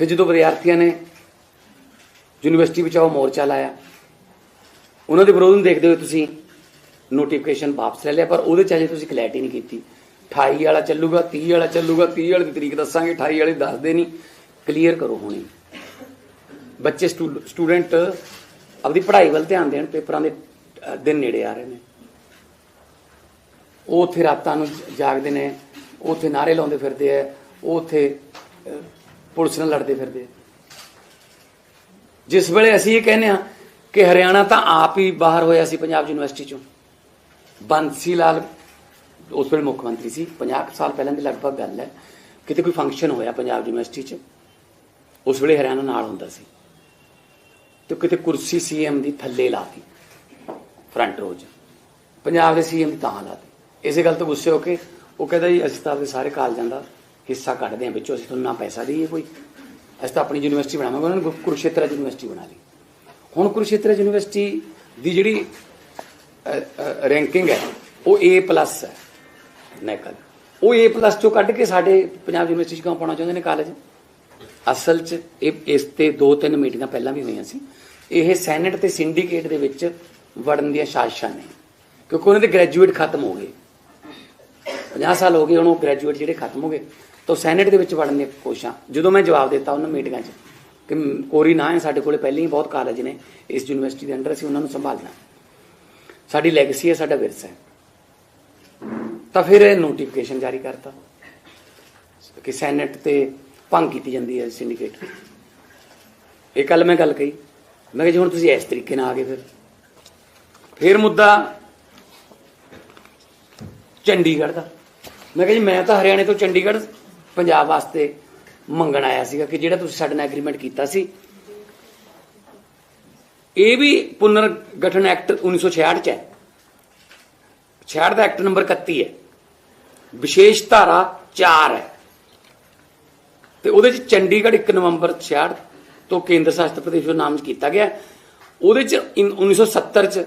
ਫਿਰ ਜਦੋਂ ਵਿਦਿਆਰਥੀਆਂ ਨੇ ਯੂਨੀਵਰਸਿਟੀ ਬਚਾਓ ਮੋਰਚਾ ਲਾਇਆ, ਉਹਨਾਂ ਦੇ ਵਿਰੋਧ ਨੂੰ ਦੇਖਦੇ ਹੋਏ ਤੁਸੀਂ ਨੋਟੀਫਿਕੇਸ਼ਨ ਵਾਪਸ ਲੈ ਲਿਆ, ਪਰ ਉਹਦੇ ਚ ਅਜੇ ਤੁਸੀਂ ਕਲੈਰਟੀ ਨਹੀਂ ਕੀਤੀ। 28 ਵਾਲਾ ਚੱਲੂਗਾ 30 ਵਾਲਾ ਚੱਲੂਗਾ 30 ਵਾਲੀ ਦੀ ਤਰੀਕ ਦੱਸਾਂਗੇ 28 ਵਾਲੀ ਦੱਸਦੇ ਨਹੀਂ। ਕਲੀਅਰ ਕਰੋ ਹੁਣੇ। ਬੱਚੇ ਸਟੂਡੈਂਟ ਆਪਦੀ ਪੜ੍ਹਾਈ ਵੱਲ ਧਿਆਨ ਦੇਣ, ਪੇਪਰਾਂ ਦੇ ਦਿਨ ਨੇੜੇ ਆ ਰਹੇ ਨੇ। ਉਹ ਉੱਥੇ ਰਾਤਾਂ ਨੂੰ ਜਾਗਦੇ ਨੇ, ਉਹ ਉੱਥੇ ਨਾਰੇ ਲਾਉਂਦੇ ਫਿਰਦੇ ਆ, ਉਹ ਉੱਥੇ ਪੁਲਿਸ ਨਾਲ ਲੜਦੇ ਫਿਰਦੇ ਆ। ਜਿਸ ਵੇਲੇ ਅਸੀਂ ਇਹ ਕਹਿੰਦੇ ਆ ਕਿ ਹਰਿਆਣਾ ਤਾਂ ਆਪ ਹੀ ਬਾਹਰ ਹੋਇਆ ਸੀ ਪੰਜਾਬ ਯੂਨੀਵਰਸਿਟੀ ਚੋਂ। ਬੰਸੀ ਲਾਲ ਉਸ ਵੇਲੇ ਮੁੱਖ ਮੰਤਰੀ ਸੀ। 50 ਕੁ ਸਾਲ ਪਹਿਲਾਂ ਦੀ ਲਗਭਗ ਗੱਲ ਹੈ। ਕਿਤੇ ਕੋਈ ਫੰਕਸ਼ਨ ਹੋਇਆ ਪੰਜਾਬ ਯੂਨੀਵਰਸਿਟੀ 'ਚ, ਉਸ ਵੇਲੇ ਹਰਿਆਣਾ ਨਾਲ ਹੁੰਦਾ ਸੀ। ਤੇ ਕਿਤੇ ਕੁਰਸੀ ਸੀਐਮ ਦੀ ਥੱਲੇ ਲਾਤੀ ਫਰੰਟ ਰੋਜ ਪੰਜਾਬ ਦੇ ਸੀਐਮ ਦੀ ਤਾਂ ਲਾਤੀ। ਇਸੇ ਗੱਲ ਤੋਂ ਗੁੱਸੇ ਹੋ ਕੇ ਉਹ ਕਹਿੰਦਾ ਜੀ, ਅਸੀਂ ਤਾਂ ਆਪਦੇ ਸਾਰੇ ਕਾਲਜਾਂ ਦਾ ਹਿੱਸਾ ਕੱਢਦੇ ਹਾਂ ਵਿੱਚੋਂ, ਅਸੀਂ ਤੁਹਾਨੂੰ ਨਾ ਪੈਸਾ ਦਈਏ ਕੋਈ। ਅਸੀਂ ਤਾਂ ਆਪਣੀ ਯੂਨੀਵਰਸਿਟੀ ਬਣਾਵਾਂਗੇ, ਉਹਨਾਂ ਨੇ ਗੁ- ਯੂਨੀਵਰਸਿਟੀ ਬਣਾ ਲਈ। ਹੁਣ ਕੁਰੂਕਸ਼ੇਤਰ ਯੂਨੀਵਰਸਿਟੀ ਦੀ ਜਿਹੜੀ ਰੈਂਕਿੰਗ ਹੈ, ਉਹ A+ ਹੈ, ਨੈਕਲ। ਉਹ A+ ਚੋਂ ਕੱਢ ਕੇ ਸਾਡੇ ਪੰਜਾਬ ਯੂਨੀਵਰਸਿਟੀ 'ਚ ਕਿਉਂ ਪਾਉਣਾ ਚਾਹੁੰਦੇ ਨੇ ਕਾਲਜ ਅਸਲ 'ਚ ਇਹ, ਇਸ ਤੇ ਦੋ ਤਿੰਨ ਮੀਟਿੰਗਾਂ ਪਹਿਲਾਂ ਵੀ ਹੋਈਆਂ ਸੀ। ਇਹ ਸੈਨੇਟ ਤੇ ਸਿੰਡੀਕੇਟ ਦੇ ਵਿੱਚ ਵੜਨ ਦੀਆਂ ਸਾਜ਼ਿਸ਼ਾਂ ਨੇ। ਕਿਉਂਕਿ ਉਹਨਾਂ ਦੇ ਗ੍ਰੈਜੂਏਟ ਖਤਮ ਹੋ ਗਏ। 50 ਸਾਲ ਹੋ ਗਏ ਉਹਨੂੰ ਗ੍ਰੈਜੂਏਟ ਜਿਹੜੇ ਖਤਮ ਹੋ ਗਏ। ਤਾਂ ਸੈਨੇਟ ਦੇ ਵਿੱਚ ਵੜਨ ਦੀਆਂ ਕੋਸ਼ਿਸ਼ਾਂ। ਜਦੋਂ ਮੈਂ ਜਵਾਬ ਦਿੱਤਾ ਉਹਨਾਂ ਮੀਟਿੰਗਾਂ 'ਚ ਕਿ ਕੋਰੀ ਨਾ ਹੈ, ਸਾਡੇ ਕੋਲੇ ਪਹਿਲਾਂ ਹੀ ਬਹੁਤ ਕਾਲਜ ਨੇ, ਇਸ ਯੂਨੀਵਰਸਿਟੀ ਦੇ ਅੰਡਰ ਅਸੀਂ ਉਹਨਾਂ ਨੂੰ ਸੰਭਾਲਣਾ। ਸਾਡੀ ਲੈਗੇਸੀ ਹੈ, ਸਾਡਾ ਵਿਰਸਾ ਹੈ। ਤਾਂ ਫਿਰ ਇਹ ਨੋਟੀਫਿਕੇਸ਼ਨ ਜਾਰੀ ਕਰਤਾ ਕਿ ਸੈਨੇਟ ਤੇ ਭੰਗ ਕੀਤੀ ਜਾਂਦੀ ਹੈ ਸਿੰਡੀਕੇਟ ਇਹ ਕੱਲ ਮੈਂ ਗੱਲ ਕਹੀ। ਮੈਂ ਕਿਹਾ ਜੀ, ਹੁਣ ਤੁਸੀਂ ਇਸ ਤਰੀਕੇ ਨਾਲ ਆ ਗਏ ਫਿਰ। ਫਿਰ ਮੁੱਦਾ ਚੰਡੀਗੜ੍ਹ ਦਾ। ਮੈਂ ਕਿਹਾ ਜੀ, ਮੈਂ ਤਾਂ ਹਰਿਆਣੇ ਤੋਂ ਚੰਡੀਗੜ੍ਹ ਪੰਜਾਬ ਵਾਸਤੇ ਮੰਗਣ ਆਇਆ ਸੀਗਾ ਕਿ ਜਿਹੜਾ ਤੁਸੀਂ ਸਾਡੇ ਨਾਲ ਐਗਰੀਮੈਂਟ ਕੀਤਾ ਸੀ। ਇਹ ਵੀ ਪੁਨਰ ਗਠਨ ਐਕਟ 1966 ਚ ਹੈ। 66 ਦਾ ਐਕਟ ਨੰਬਰ 31 ਹੈ। ਵਿਸ਼ੇਸ਼ ਧਾਰਾ 4 ਹੈ। ਤੇ ਉਹਦੇ ਚ ਚੰਡੀਗੜ੍ਹ 1 ਨਵੰਬਰ 66 ਤੋਂ ਕੇਂਦਰ ਸ਼ਾਸਿਤ ਪ੍ਰਦੇਸ਼ ਦਾ ਨਾਮ ਕੀਤਾ ਗਿਆ। ਉਹਦੇ ਚ ਇਨ- 1970 ਚ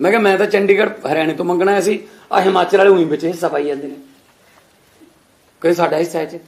ਮੈਂ ਕਿਹਾ, ਮੈਂ ਤਾਂ ਚੰਡੀਗੜ੍ਹ ਹਰਿਆਣੇ ਤੋਂ ਮੰਗਣਾ ਸੀ। ਆ ਹਿਮਾਚਲ ਵਾਲੇ ਉਹੀ ਵਿੱਚ ਹਿੱਸਾ ਪਾਈ ਜਾਂਦੇ ਨੇ। ਕਿ ਸਾਡਾ ਹਿੱਸਾ ਹੈ ਚ